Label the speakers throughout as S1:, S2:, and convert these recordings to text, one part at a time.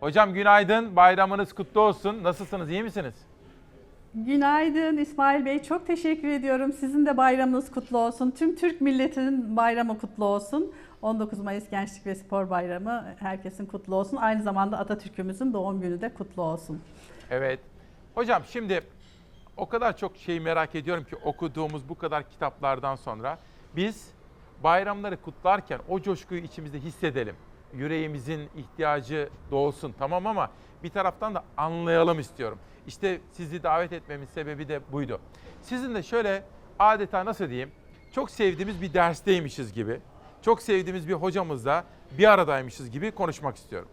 S1: Hocam günaydın, bayramınız kutlu olsun. Nasılsınız, iyi misiniz?
S2: Günaydın İsmail Bey. Çok teşekkür ediyorum. Sizin de bayramınız kutlu olsun. Tüm Türk milletinin bayramı kutlu olsun. 19 Mayıs Gençlik ve Spor Bayramı herkesin kutlu olsun. Aynı zamanda Atatürk'ümüzün doğum günü de kutlu olsun.
S1: Evet. Hocam şimdi o kadar çok şeyi merak ediyorum ki okuduğumuz bu kadar kitaplardan sonra biz bayramları kutlarken o coşkuyu içimizde hissedelim. Yüreğimizin ihtiyacı doğsun tamam ama bir taraftan da anlayalım istiyorum. İşte sizi davet etmemin sebebi de buydu. Sizin de şöyle adeta nasıl diyeyim çok sevdiğimiz bir dersteymişiz gibi, çok sevdiğimiz bir hocamızla bir aradaymışız gibi konuşmak istiyorum.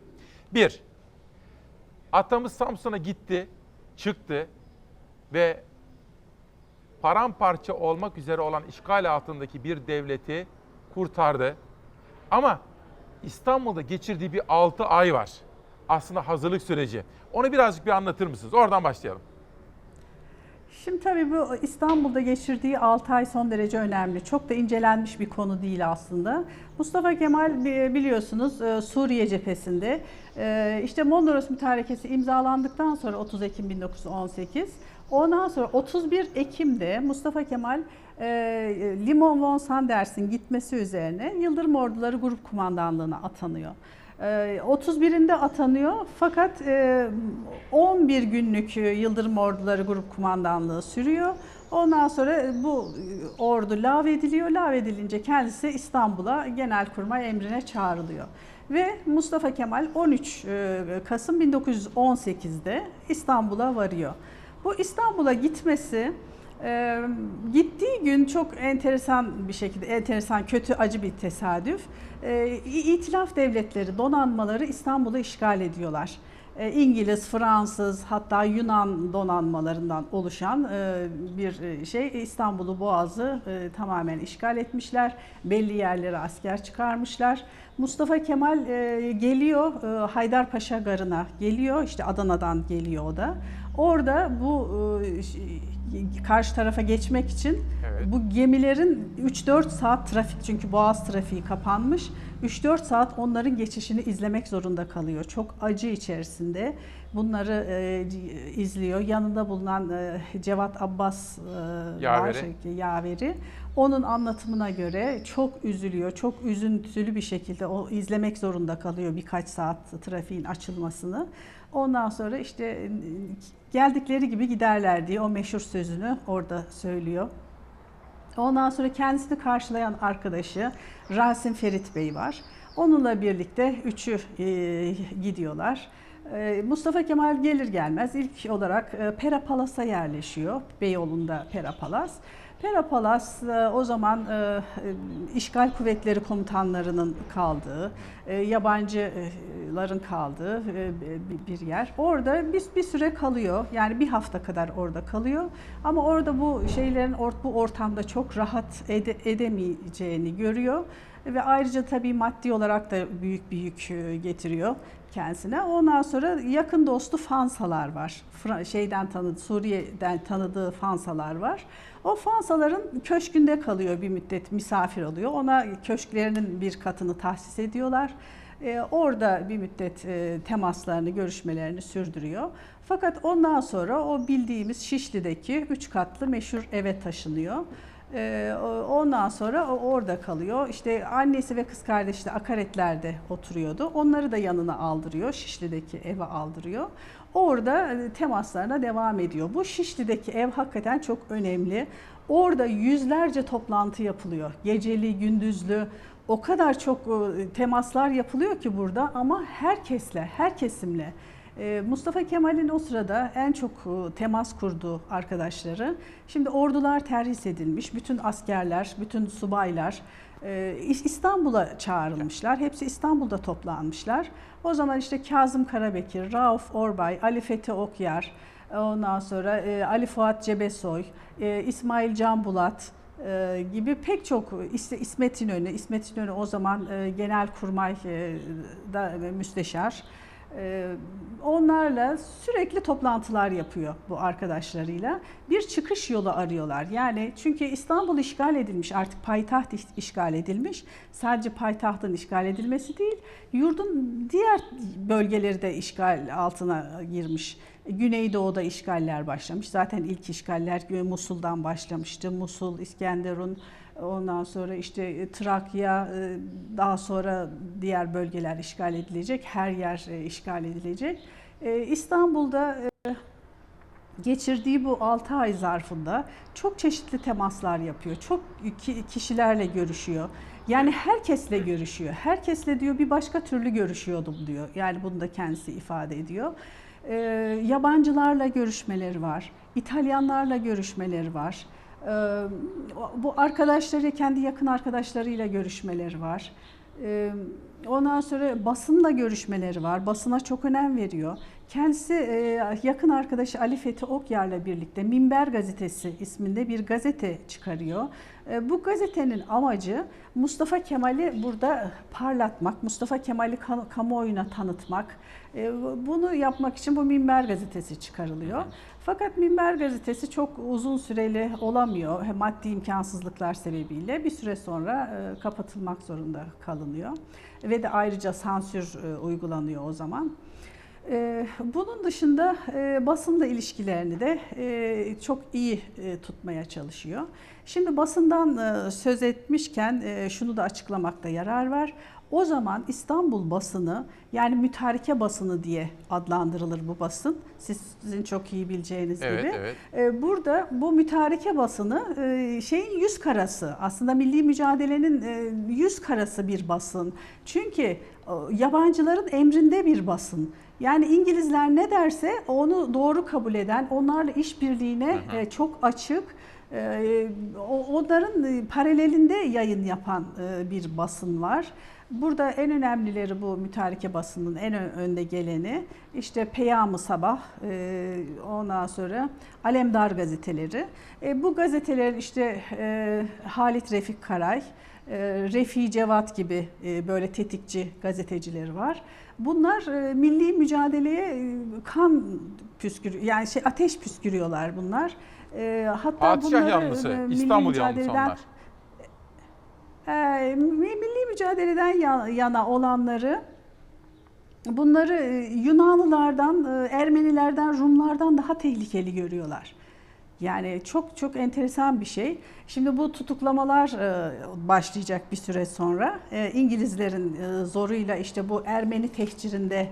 S1: Bir, atamız Samsun'a gitti, çıktı ve paramparça olmak üzere olan işgal altındaki bir devleti kurtardı. Ama İstanbul'da geçirdiği bir 6 ay var. Aslında hazırlık süreci. Onu birazcık bir anlatır mısınız? Oradan başlayalım.
S2: Şimdi tabii bu İstanbul'da geçirdiği 6 ay son derece önemli. Çok da incelenmiş bir konu değil aslında. Mustafa Kemal bi- biliyorsunuz e, Suriye cephesinde e, işte Mondros Mütarekesi imzalandıktan sonra 30 Ekim 1918 Ondan sonra 31 Ekim'de Mustafa Kemal Limon von Sanders'in gitmesi üzerine Yıldırım Orduları Grup Kumandanlığı'na atanıyor. E, 31'inde atanıyor fakat e, 11 günlük Yıldırım Orduları Grup Kumandanlığı sürüyor. Ondan sonra bu ordu lağvediliyor. Lağvedilince kendisi İstanbul'a Genelkurmay emrine çağrılıyor. Ve Mustafa Kemal 13 e, Kasım 1918'de İstanbul'a varıyor. Bu İstanbul'a gitmesi e, gittiği gün çok enteresan bir şekilde, enteresan, kötü, acı bir tesadüf. E, İtilaf devletleri, donanmaları İstanbul'u işgal ediyorlar. E, İngiliz, Fransız hatta Yunan donanmalarından oluşan e, bir şey İstanbul'u Boğaz'ı e, tamamen işgal etmişler. Belli yerlere asker çıkarmışlar. Mustafa Kemal e, geliyor e, Haydarpaşa Garı'na geliyor işte Adana'dan geliyor o da. Orada bu e, karşı tarafa geçmek için. Bu gemilerin 3-4 saat trafik çünkü boğaz trafiği kapanmış. 3-4 saat onların geçişini izlemek zorunda kalıyor. Çok acı içerisinde bunları e, izliyor. Yanında bulunan e, Cevat Abbas e,
S1: Yaveri.
S2: var, yaveri. Onun anlatımına göre çok üzülüyor. Çok üzüntülü bir şekilde o izlemek zorunda kalıyor birkaç saat trafiğin açılmasını. Ondan sonra işte geldikleri gibi giderler diye o meşhur sözünü orada söylüyor. Ondan sonra kendisini karşılayan arkadaşı Rasim Ferit Bey var. Onunla birlikte üçü e, gidiyorlar. E, Mustafa Kemal gelir gelmez ilk olarak e, Pera Palas'a yerleşiyor. Beyoğlu'nda Pera Palas. Pera Palas e, o zaman e, işgal kuvvetleri komutanlarının kaldığı, yabancıların kaldığı bir- yer. Orada bir, bir süre kalıyor. Yani bir hafta kadar orada kalıyor. Ama orada bu şeylerin bu ortamda çok rahat ede- edemeyeceğini görüyor. Ve ayrıca tabii maddi olarak da büyük bir yük e, getiriyor kendisine. Ondan sonra yakın dostu Fansalar var. Fra- şeyden tanıdı, Suriye'den tanıdığı Fansalar var. O Fansaların köşkünde kalıyor bir müddet misafir oluyor. Ona köşklerinin bir katını tahsis ediyorlar. Ee, orada bir müddet e, temaslarını, görüşmelerini sürdürüyor. Fakat ondan sonra o bildiğimiz Şişli'deki üç katlı meşhur eve taşınıyor. O- ondan sonra o orada kalıyor. İşte annesi ve kız kardeşi de akaretlerde oturuyordu. Onları da yanına aldırıyor. Şişli'deki eve aldırıyor. Orada e, temaslarına devam ediyor. Bu Şişli'deki ev hakikaten çok önemli. Orada yüzlerce toplantı yapılıyor. Geceli, gündüzlü. O kadar çok e, temaslar yapılıyor ki burada ama herkesle, her kesimle. Ee, Mustafa Kemal'in o sırada en çok e, temas kurduğu arkadaşları, şimdi ordular terhis edilmiş, bütün askerler, bütün subaylar e, İs- İstanbul'a çağrılmışlar. Hepsi İstanbul'da toplanmışlar. O zaman işte Kazım Karabekir, Rauf Orbay, Ali Fethi Okyar, ondan sonra e, Ali Fuat Cebesoy, İsmail Can Bulat, gibi pek çok İs- İsmet İnönü, İsmet İnönü o zaman e, Genelkurmay e, da müsteşar. Ee, Onlarla sürekli toplantılar yapıyor bu arkadaşlarıyla. Bir çıkış yolu arıyorlar. Yani çünkü İstanbul işgal edilmiş, artık payitaht iş- işgal edilmiş. Sadece payitahtın işgal edilmesi değil, yurdun diğer bölgeleri de işgal altına girmiş. Güneydoğu'da işgaller başlamış. Zaten ilk işgaller Musul'dan başlamıştı. Musul, İskenderun, ondan sonra işte Trakya, e, daha sonra diğer bölgeler işgal edilecek. Her yer e, işgal edilecek. E, İstanbul'da e, geçirdiği bu 6 ay zarfında çok çeşitli temaslar yapıyor. Çok ki- kişilerle görüşüyor. Yani herkesle görüşüyor. Herkesle diyor bir başka türlü görüşüyordum diyor. Yani bunu da kendisi ifade ediyor. Yabancılarla görüşmeleri var. İtalyanlarla görüşmeleri var. Bu arkadaşları, kendi yakın arkadaşlarıyla görüşmeleri var. Ondan sonra basınla görüşmeleri var. Basına çok önem veriyor. Kendisi e, yakın arkadaşı Ali Fethi Okyar'la birlikte Minber Gazetesi isminde bir gazete çıkarıyor. E, Bu gazetenin amacı Mustafa Kemal'i burada parlatmak, Mustafa Kemal'i ka- kamuoyuna tanıtmak. E, Bunu yapmak için bu Minber Gazetesi çıkarılıyor. Fakat Minber Gazetesi çok uzun süreli olamıyor. Maddi imkansızlıklar sebebiyle bir süre sonra kapatılmak zorunda kalınıyor. Ve de ayrıca sansür uygulanıyor o zaman. E, Bunun dışında e, basınla ilişkilerini de e, çok iyi e, tutmaya çalışıyor. Şimdi basından söz etmişken şunu da açıklamakta yarar var. O zaman İstanbul basını yani mütareke basını diye adlandırılır bu basın. Siz, sizin çok iyi bileceğiniz
S1: Evet,
S2: gibi.
S1: evet.
S2: Ee, Burada bu mütareke basını şeyin yüz karası aslında milli mücadelenin yüz karası bir basın. Çünkü yabancıların emrinde bir basın. Yani İngilizler ne derse onu doğru kabul eden, onlarla işbirliğine e, çok açık, e, onların e, paralelinde yayın yapan bir basın var. Burada en önemlileri bu mütareke basının en önde geleni işte Peyam-ı Sabah, e, ondan sonra Alemdar gazeteleri. E, bu gazetelerin işte e, Halit Refik Karay, Refi Cevat gibi e, böyle tetikçi gazetecileri var. Bunlar e, milli mücadeleye e, kan püskürüyor, yani şey ateş püskürüyorlar bunlar. Hatta
S1: Padişah
S2: bunları,
S1: yanlısı,
S2: milli
S1: İstanbul yanlısı
S2: mücadeleden-
S1: onlar.
S2: e, milli mücadeleden ya- yana olanları bunları Yunanlılardan, Ermenilerden, Rumlardan daha tehlikeli görüyorlar. Yani çok çok enteresan bir şey. Şimdi bu tutuklamalar e, başlayacak bir süre sonra. E, İngilizlerin e, zoruyla işte bu Ermeni tehcirinde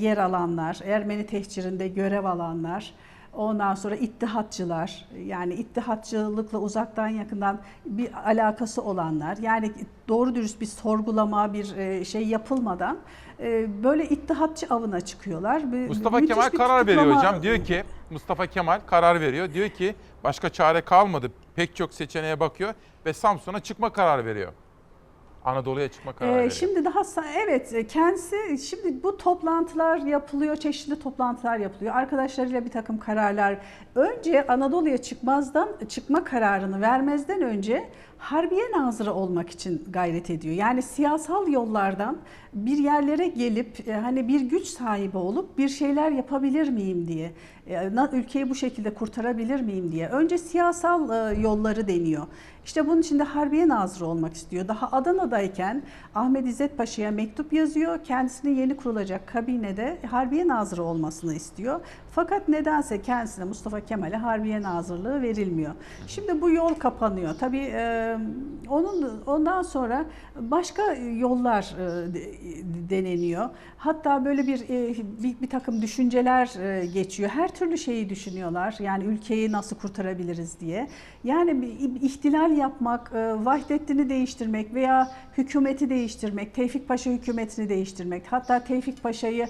S2: yer alanlar, Ermeni tehcirinde görev alanlar, ondan sonra ittihatçılar, yani ittihatçılıkla uzaktan yakından bir alakası olanlar, yani doğru dürüst bir sorgulama, bir e, şey yapılmadan e, böyle ittihatçı avına çıkıyorlar.
S1: Mustafa
S2: müthiş
S1: Kemal karar veriyor
S2: tutuklama-
S1: hocam. Diyor ki Mustafa Kemal karar veriyor. Diyor ki başka çare kalmadı. Pek çok seçeneğe bakıyor ve Samsun'a çıkma kararı veriyor. Anadolu'ya çıkma kararı
S2: Ee,
S1: veriyor.
S2: şimdi daha evet e, kendisi şimdi bu toplantılar yapılıyor, çeşitli toplantılar yapılıyor. Arkadaşlarıyla bir takım kararlar. Önce Anadolu'ya çıkmazdan çıkma kararını vermezden önce Harbiye Nazırı olmak için gayret ediyor. Yani siyasal yollardan bir yerlere gelip e, hani bir güç sahibi olup bir şeyler yapabilir miyim diye. e, Ülkeyi bu şekilde kurtarabilir miyim diye. Önce siyasal e, yolları deniyor. İşte bunun için de Harbiye Nazırı olmak istiyor. Daha Adana'dayken Ahmet İzzet Paşa'ya mektup yazıyor. Kendisine yeni kurulacak kabinede Harbiye Nazırı olmasını istiyor. Fakat nedense kendisine Mustafa Kemal'e Harbiye Nazırlığı verilmiyor. Şimdi bu yol kapanıyor. Tabii e, onun ondan sonra başka yollar e, de- deneniyor. Hatta böyle bir, e, bir bir takım düşünceler e, geçiyor. Her türlü şeyi düşünüyorlar. Yani ülkeyi nasıl kurtarabiliriz diye. Yani bir ihtilal yapmak, e, Vahdettin'i değiştirmek veya hükümeti değiştirmek, Tevfik Paşa hükümetini değiştirmek, hatta Tevfik Paşa'yı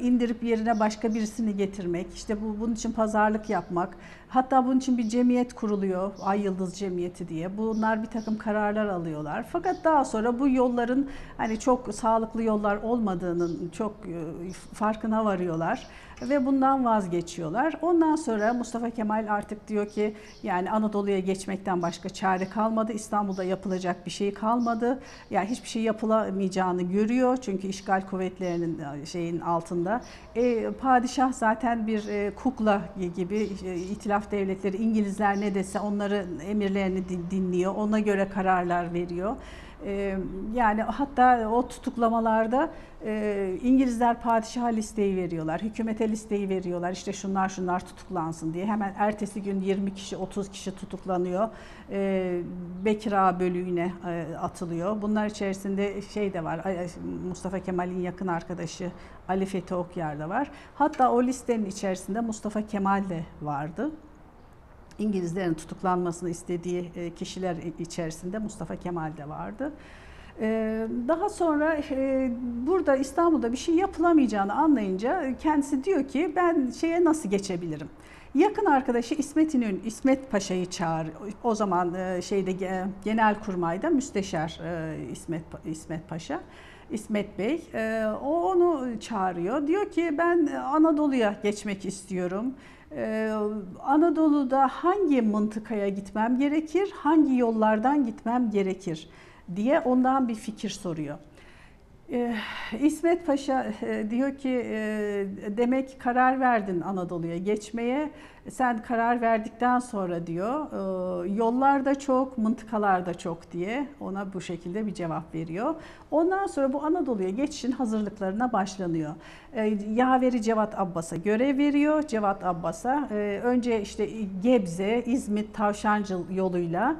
S2: indirip yerine başka birisini getirmek, işte bu bunun için pazarlık yapmak, hatta bunun için bir cemiyet kuruluyor, Ay Yıldız Cemiyeti diye. Bunlar bir takım kararlar alıyorlar. Fakat daha sonra bu yolların hani çok sağlıklı yollar olmadığının çok e, farkına varıyorlar ve bundan vazgeçiyorlar. Ondan sonra Mustafa Kemal artık diyor ki yani Anadolu'ya geçmekten başka çare kalmadı. İstanbul'da yapılacak bir şey kalmadı. Yani hiçbir şey yapılamayacağını görüyor. Çünkü işgal kuvvetlerinin e, şeyin altında. E, padişah zaten bir e, kukla gibi e, itilaf devletleri İngilizler ne dese onların emirlerini din- dinliyor. Ona göre kararlar veriyor. E, yani hatta o tutuklamalarda e, İngilizler padişaha listeyi veriyorlar, hükümete listeyi veriyorlar. İşte şunlar şunlar tutuklansın diye. Hemen ertesi gün 20 kişi, 30 kişi tutuklanıyor. E, Bekir Ağa bölüğüne e, atılıyor. Bunlar içerisinde şey de var, Mustafa Kemal'in yakın arkadaşı Ali Fethi Okyar da var. Hatta o listenin içerisinde Mustafa Kemal de vardı. İngilizlerin tutuklanmasını istediği e, kişiler içerisinde Mustafa Kemal de vardı. Ee, Daha sonra e, burada İstanbul'da bir şey yapılamayacağını anlayınca kendisi diyor ki ben şeye nasıl geçebilirim? Yakın arkadaşı İsmet İnönü, İsmet Paşa'yı çağır. O zaman e, şeyde ge- Genelkurmay'da müsteşar e, İsmet İsmet Paşa. İsmet Bey, e, o onu çağırıyor. Diyor ki ben Anadolu'ya geçmek istiyorum. Ee, Anadolu'da hangi mıntıkaya gitmem gerekir, hangi yollardan gitmem gerekir diye ondan bir fikir soruyor. Ee, İsmet Paşa e, diyor ki e, demek karar verdin Anadolu'ya geçmeye. Sen karar verdikten sonra diyor e, yollar da çok, mıntıkalar da çok diye ona bu şekilde bir cevap veriyor. Ondan sonra bu Anadolu'ya geçişin hazırlıklarına başlanıyor. E, Yaveri Cevat Abbas'a görev veriyor. Cevat Abbas'a önce işte Gebze, İzmit, Tavşancıl yoluyla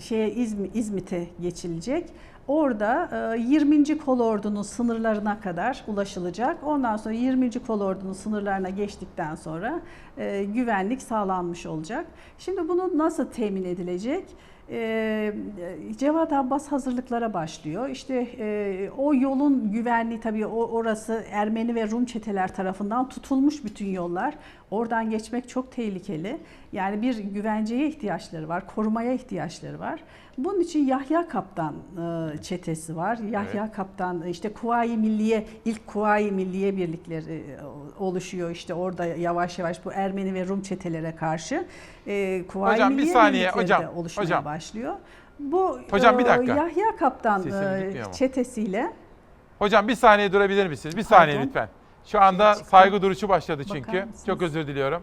S2: şeye İzmi- İzmit'e geçilecek. Orada e, 20. kolordunun sınırlarına kadar ulaşılacak. Ondan sonra 20. kolordunun sınırlarına geçtikten sonra e, güvenlik sağlanmış olacak. Şimdi bunu nasıl temin edilecek? E, Cevat Abbas hazırlıklara başlıyor. İşte e, o yolun güvenliği tabii o orası Ermeni ve Rum çeteler tarafından tutulmuş bütün yollar. Oradan geçmek çok tehlikeli. Yani bir güvenceye ihtiyaçları var, korumaya ihtiyaçları var. Bunun için Yahya Kaptan e, çetesi var. Yahya Kaptan işte Kuvayi Milliye ilk Kuvayi Milliye birlikleri e, oluşuyor işte orada yavaş yavaş bu Ermeni ve Rum çetelere karşı e, Kuvayi
S1: Hocam, bir
S2: Milliye
S1: saniye, hocam,
S2: de oluşmaya
S1: hocam.
S2: başlıyor. Bu
S1: Hocam, bir
S2: e,
S1: dakika.
S2: Yahya Kaptan e,
S1: ama.
S2: çetesiyle
S1: Hocam bir saniye durabilir misiniz? Bir saniye
S2: Pardon.
S1: lütfen. Şu anda saygı duruşu başladı çünkü.
S2: Mısınız?
S1: Çok özür diliyorum.